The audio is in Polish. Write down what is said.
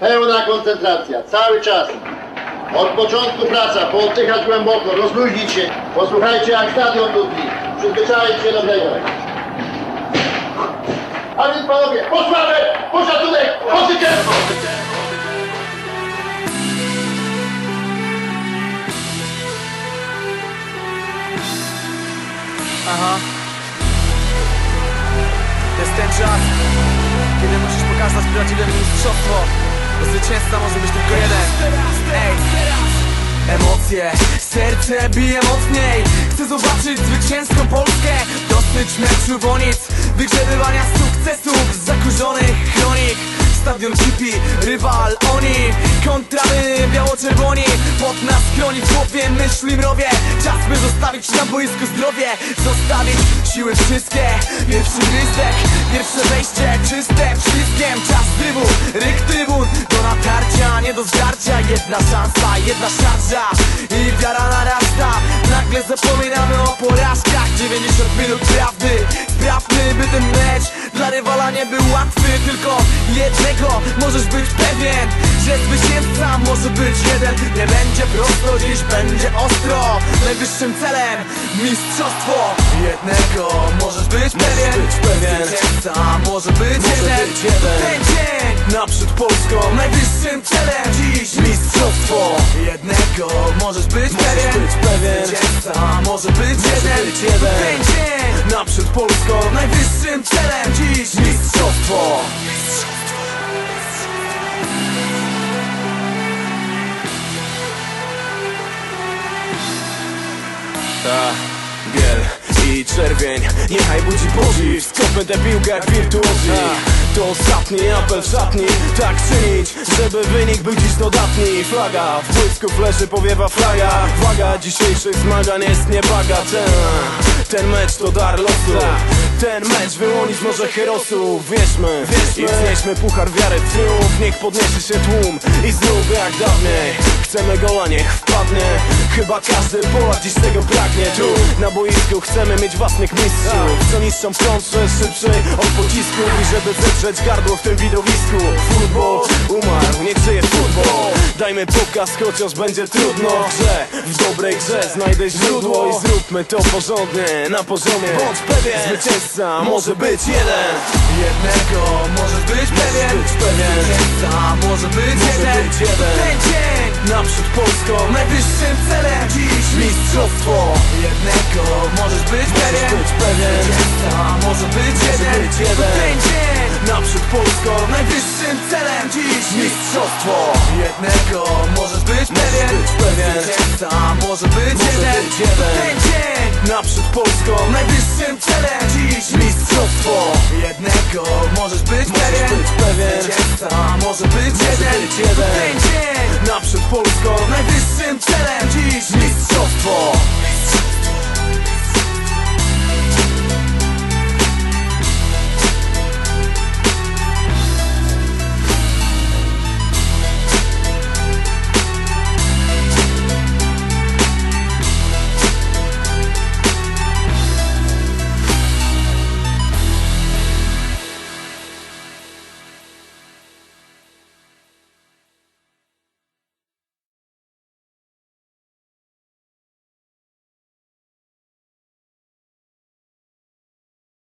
Pełna koncentracja, cały czas. Od początku praca, pooddychać głęboko, rozluźnić się. Posłuchajcie jak stadion lubi. Przyzwyczaić się do tego. A więc panowie, posłamy, poszacunek, pozytywno! Aha. To jest ten czas, kiedy musisz pokazać prawdziwe mistrzostwo. Bo zwycięzca może być tylko jeden. Ej. Emocje, serce bije mocniej. Chcę zobaczyć zwycięską Polskę. Dosyć meczu wonic. Wygrzebywania sukcesów. Zakurzonych chronik. Stadion Chipi, rywal oni. Kontra my, biało-czerwoni Pot nas chroni w myśli mrowie. Czas by zostawić na boisku zdrowie. Zostawić siły wszystkie. Pierwszy gwizdek, pierwsze wejście Czyste. Wszystkiem, czas dywu Ryk trybun, do natarcia Nie do zdarcia, jedna szansa, jedna szarża. I wiara narasta. Nagle zapominamy Tylko jednego. Możesz być pewien Że zwycięzca może być jeden. Nie będzie prosto, dziś będzie ostro Najwyższym celem. Mistrzostwo Jednego możesz być pewien. Zwycięzca może być jeden. być jeden. Ten dzień Naprzód Polską. Najwyższym celem dziś mistrzostwo Jednego możesz być pewien. być pewien. Zwycięzca może być jeden. być jeden. Ten dzień Naprzód Polską. Najwyższym celem dziś mistrzostwo Ta, biel i czerwień. Niechaj budzi podziw Skopmy tę piłkę jak wirtuozi. To ostatni apel szatni. Tak czynić, żeby wynik był dziś dodatni. Flaga, w błysku leży powiewa flaga. Waga dzisiejszych zmagań jest niebagatelna Ten mecz to dar losu. Ten mecz wyłonić może herosów Wierzmy, i wznieśmy puchar wiary w Niech podniesie się tłum i znów jak dawniej. Chcemy gola, niech wpadnie Chyba każdy Polak dziś tego pragnie. Tu na boisku chcemy mieć własnych mistrzów. Co niszczą w kontrze szybszej od pocisku. I żeby zetrzeć gardło w tym widowisku. Futbol umarł, niech żyje futbol. Dajmy pokaz, chociaż będzie trudno. Grze W dobrej grze znajdę źródło I zróbmy to porządnie, na poziomie. Bądź pewien, zwycięzca może być jeden Jednego możesz być pewien być pewien. Może być Może jeden być jeden. Ten dzień Naprzód Polską Najwyższym celem dziś mistrzostwo Jednego możesz być pewien być pewien. Może być jeden być jeden. Ten dzień Naprzód Polską Najwyższym celem dziś mistrzostwo Jednego możesz być pewien być pewien. Może być Może jeden być jeden. Ten dzień Naprzód Polską Najwyższym celem dziś mistrzostwo możesz być pewien. Być pewien. Zwycięzca może być jeden. Jeden. Ten dzień. Naprzód Polską. Najwyższym celem